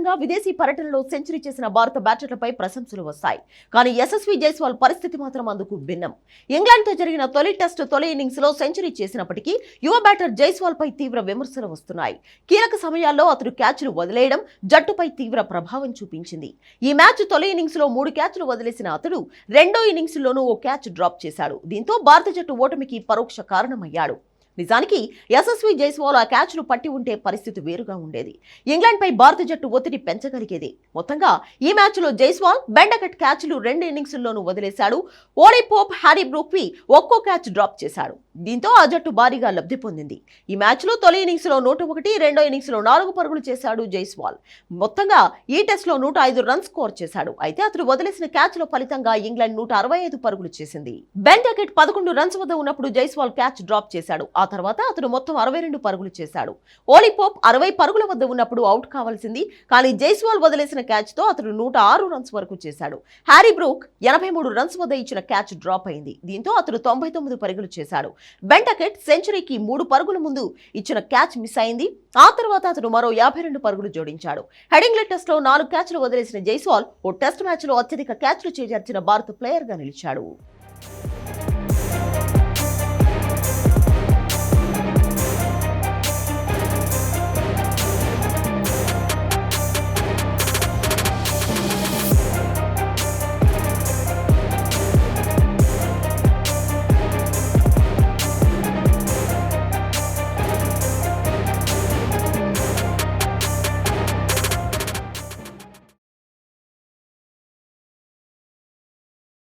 సాధారణంగా విదేశీ పర్యటనలో సెంచరీ చేసిన భారత బ్యాటర్లపై ప్రశంసలు వస్తాయి. కానీ యశస్వి జైస్వాల్ పరిస్థితి మాత్రం అందుకు భిన్నం. ఇంగ్లాండ్తో జరిగిన తొలి టెస్ట్ తొలి ఇన్నింగ్స్లో సెంచరీ చేసినప్పటికీ యువ బ్యాటర్ జైస్వాల్ పై తీవ్ర విమర్శలు వస్తున్నాయి. కీలక సమయాల్లో అతడు క్యాచ్లు వదిలేయడం జట్టుపై తీవ్ర ప్రభావం చూపించింది. ఈ మ్యాచ్ తొలి ఇన్నింగ్స్లో మూడు క్యాచ్లు వదిలేసిన అతడు రెండో ఇన్నింగ్స్ లోనూ ఓ క్యాచ్ డ్రాప్ చేశాడు. దీంతో భారత జట్టు ఓటమికి పరోక్ష కారణమయ్యాడు. నిజానికి యశస్వి జైస్వాల్ ఆ క్యాచ్ను పట్టి ఉంటే పరిస్థితి వేరుగా ఉండేది. ఇంగ్లాండ్పై భారత జట్టు ఒత్తిడి పెంచగలిగేది. మొత్తంగా ఈ మ్యాచ్లో జైస్వాల్ బెండకట్ క్యాచ్లు రెండు ఇన్నింగ్స్ల్లోనూ వదిలేశాడు. ఓలీ పోప్ హ్యారీ బ్రూక్వి ఒక్కో క్యాచ్ డ్రాప్ చేశాడు. దీంతో ఆ జట్టు భారీగా లబ్ధి పొందింది. ఈ మ్యాచ్లో తొలి ఇన్నింగ్స్లో నూట ఒకటి రెండో ఇన్నింగ్స్లో నాలుగు పరుగులు చేశాడు జైస్వాల్. మొత్తంగా ఈ టెస్ట్లో నూట ఐదు రన్స్ స్కోర్ చేశాడు. అయితే అతడు వదిలేసిన క్యాచ్ల ఫలితంగా ఇంగ్లాండ్ నూట అరవై ఐదు పరుగులు చేసింది. బెండకెట్ పదకొండు రన్స్ వద్ద ఉన్నప్పుడు జైస్వాల్ క్యాచ్ డ్రాప్ చేశాడు. ఆ తర్వాత అతను మొత్తం అరవై రెండు పరుగులు చేశాడు. ఓలీపోప్ అరవై పరుగుల వద్ద ఉన్నప్పుడు అవుట్ కావాల్సింది. కానీ జైస్వాల్ వదిలేసిన క్యాచ్తో అతడు నూట ఆరు రన్స్ వరకు చేశాడు. హ్యారీ బ్రూక్ ఎనభై మూడు రన్స్ వద్ద ఇచ్చిన క్యాచ్ డ్రాప్ అయింది. దీంతో అతను తొంభై తొమ్మిది పరుగులు చేశాడు. బెంటకెట్ సెంచరీకి మూడు పరుగుల ముందు ఇచ్చిన క్యాచ్ మిస్ అయింది. ఆ తర్వాత అతను మరో యాభై రెండు పరుగులు జోడించాడు. హెడింగ్లే టెస్ట్లో నాలుగు క్యాచ్లు వదిలేసిన జైస్వాల్ ఓ టెస్ట్ మ్యాచ్లో అత్యధిక క్యాచ్లు చేజార్చిన భారత ప్లేయర్గా నిలిచాడు.